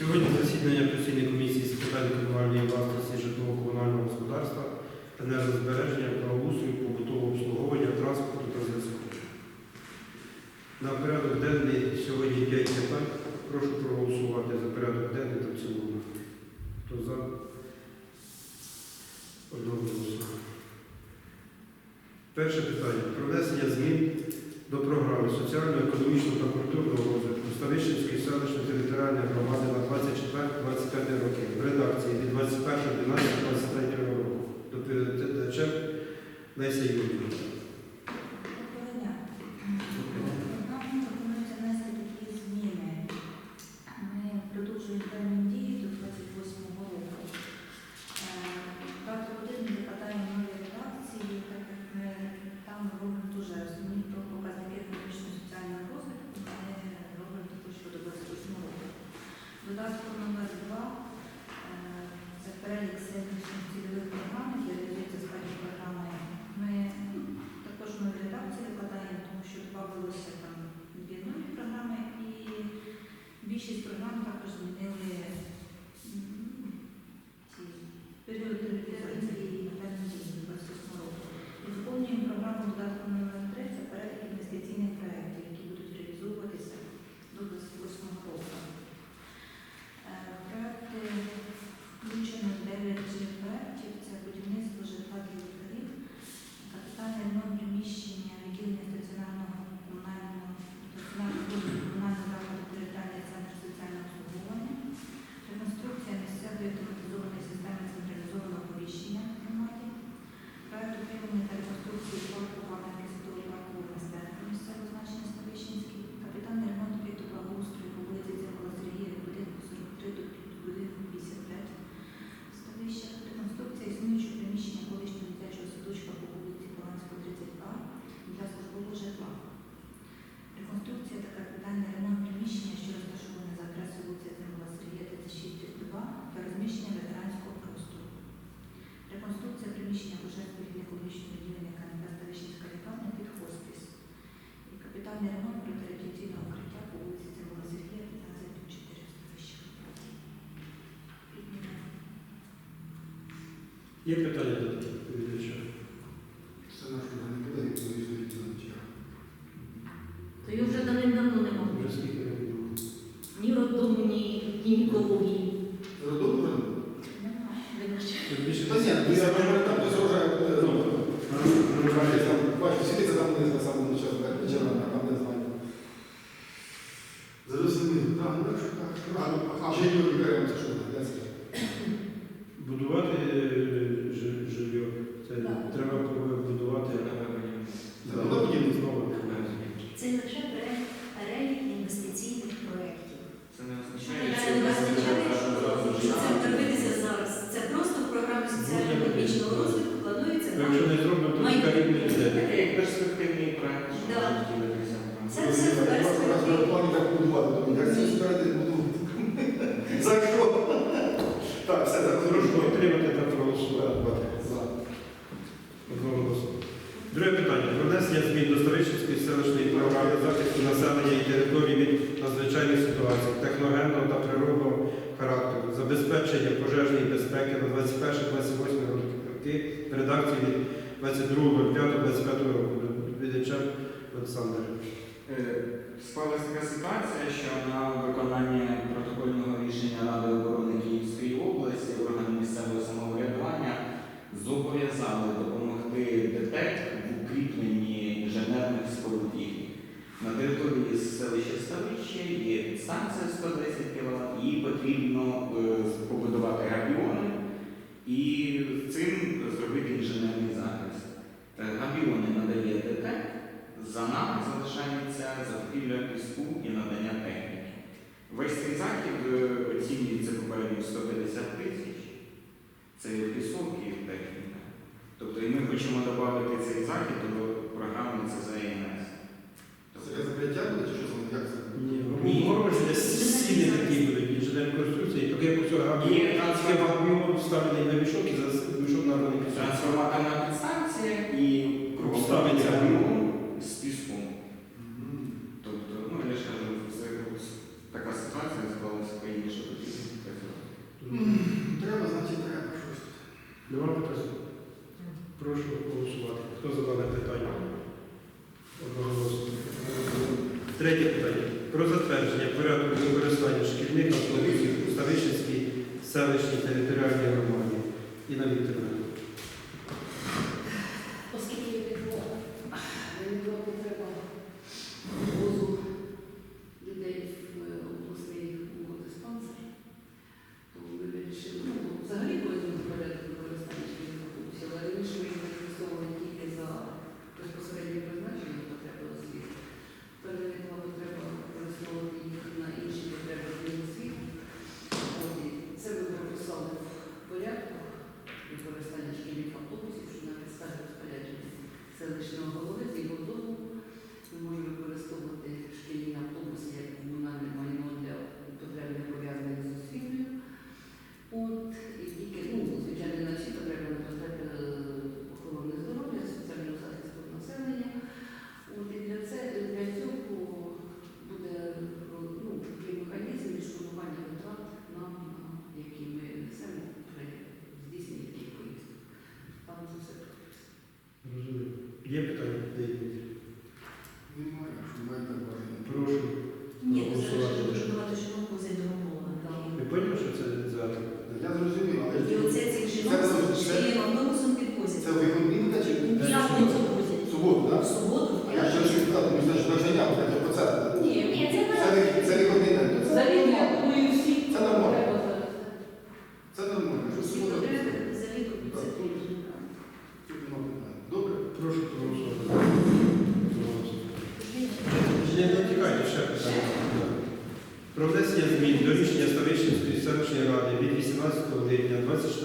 Сьогодні засідання постійної комісії з питань комунальної власності житлово-комунального господарства, енергозбереження, правоустрою, побутового обслуговування, транспорту та зв'язку. На порядок денний сьогодні 5 питань. Прошу проголосувати за порядок денний та в цілому. Хто за? Одноголосно. Перше питання. Про внесення змін до програми соціально-економічного та культурного розвитку Ставищенської селищної територіальної громади на 24-25 роки в редакції від 21.12.23 року. до Доповідачем Леся Юрійовна. Доброго дня. Нам пропонується внести такі зміни. Ми продовжуємо термін дії до 28 року. Е, Дату один викладаємо нові редакції, так як ми там робимо дуже основні про показники економічно-соціального розвитку, ми робимо також щодо 28 року. Додатком номер 2 це перелік сервісних цільових програм, які реалізуються в складі програми. Ми також нові редакції викладаємо, тому що додавалося там дві нові програми і більшість Є питання до доповідача? Це наш не буде відповідь на То його вже давним-давно нема. Вже скільки років? Ні роддому, ні гінекології. Родом вже? Немає. Вибачте. Тут більше Та ні, ну я думаю, там хтось вже, е, ну, Ну, там, бачу, сидиться там не на самому час, вечора, а там не знаю. Зрозумів, так, ну що так. А, а ще й лікарям це що, я скажу. Будувати е, жи- жилье, це Так. треба будувати Це було будівництво. знову. Це лише перелік- перелік інвестиційних проєктів. Це не означає, Це що не означає, що це це робитися зараз. Це просто в програмі соціально-економічного розвитку планується Ну, Якщо на не зробимо, то Майбутнє. лікарів не буде. Таке як перспективний проект, що Да. може ділитися. там. Це все в Я просто раз перспективі. плані так будувати, думаю, як це спереди буду. За що? Так, все, так, Прошу хорошо. підтримати та проголосувати. За. Одноголосно. Друге питання. Про внесення змін до Старичівської селищної програми захисту населення і території від надзвичайних ситуацій, техногенного та природного характеру, забезпечення пожежної безпеки на 21-28 роки редакції від 22.05.25 року. Доповідачем Олександр. Е, Склалася така ситуація, що на виконання протокольного рішення Ради оборони Київської області органи місцевого самоврядування зобов'язали допомогти ДТЕК На території селища Ставище є підстанція 110 кВт, її потрібно е, побудувати габіони і цим зробити інженерний захист. Е, Габіони надає ДТЕК, за нами залишається закупівля піску і надання техніки. Весь цей захід е, оцінюється попередньо 150 тисяч. Це пісок і техніка. Тобто і ми хочемо додати цей захід до програми ЦЗНС. Це закриття буде, чи що це, як це? Ні, Ні. огородження стіни такі будуть, інженерні конструкції, так габіон, трансформатор. габіон вставлений на мішок і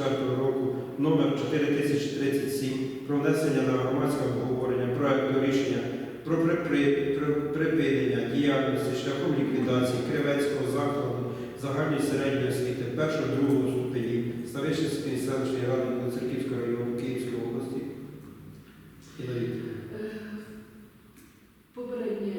2024 року номер 4037 про внесення на громадське обговорення проєкту рішення про припинення діяльності шляхом ліквідації Кривецького закладу загальної середньої освіти першого другого ступенів Ставищенської селищної ради Концерківського району Київської області. І е, Попереднє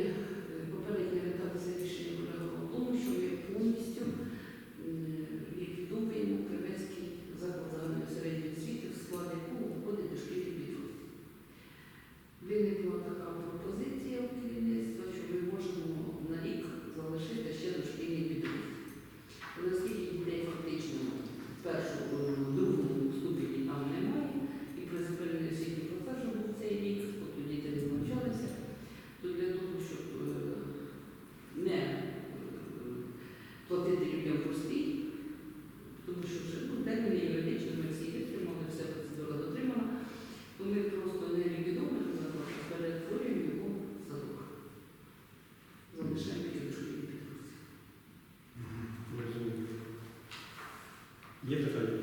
Є питання?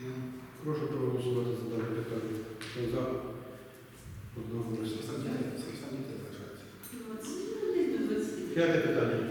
Е, Прошу проголосувати за дане питання. За? Одного голосу. П'яте питання.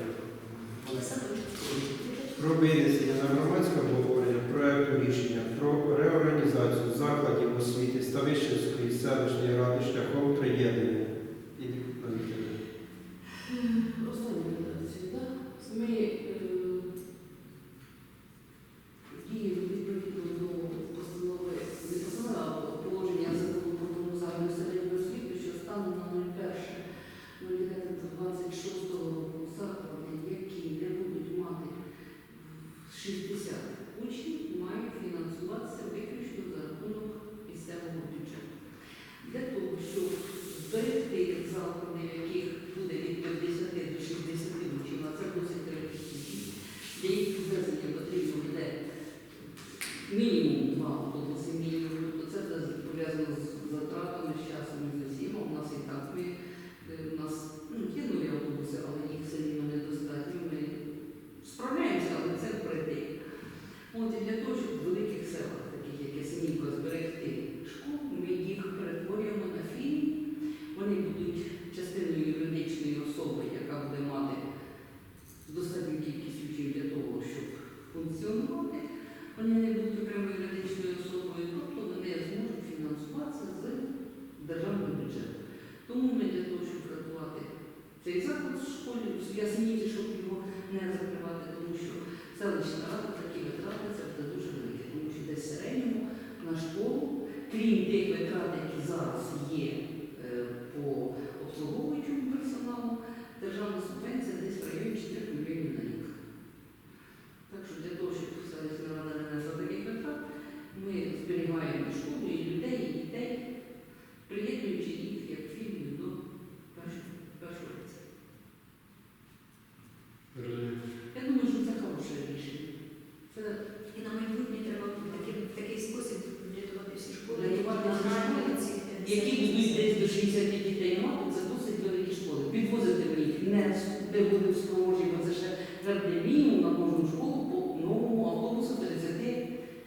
цей заклад в школі. Я щоб його не закривати, тому що селищна рада такі витрати це буде дуже велике, тому що десь середньому на школу, крім тих витрат, які зараз є.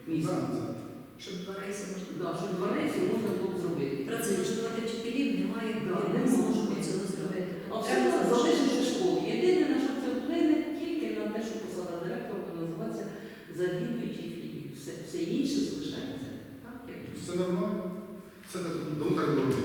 місць. Щоб два рейси можна було. Да, щоб два можна було б зробити. Працевлаштувати вчителів немає, не можемо цього зробити. Абсолютно залишити школу. Єдине, на що це вплине, тільки на те, що посада директора буде називатися завідуючий філій. Все, інше залишається. Так? Нормально. Все так, ну, так робити.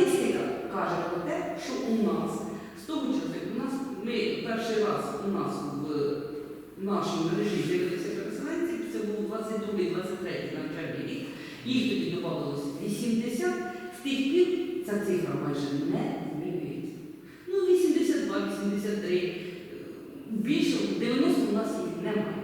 статистика каже про те, що у нас стовпчатик, у нас ми перший раз у нас в нашій мережі з'явилися переселенці, це був 22-23 навчальний рік, їх тоді додавалося 80, з тих пір ця цифра майже не змінюється. Ну, 82, 83, більше 90 у нас їх немає.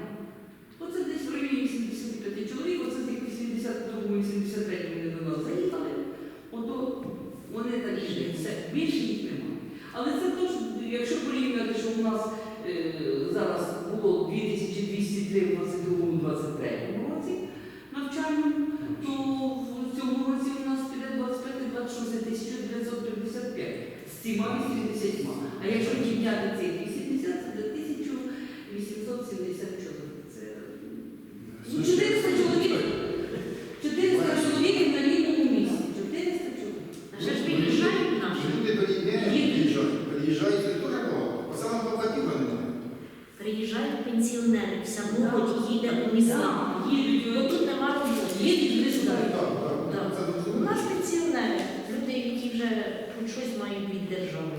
щось мають від держави.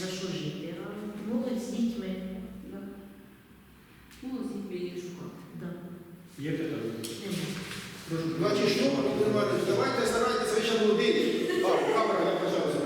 За що жити? А молодь з дітьми. Молодь з дітьми її шукати. Є питання? Значить, що давайте зарані звичайно один. А, камера наказалася.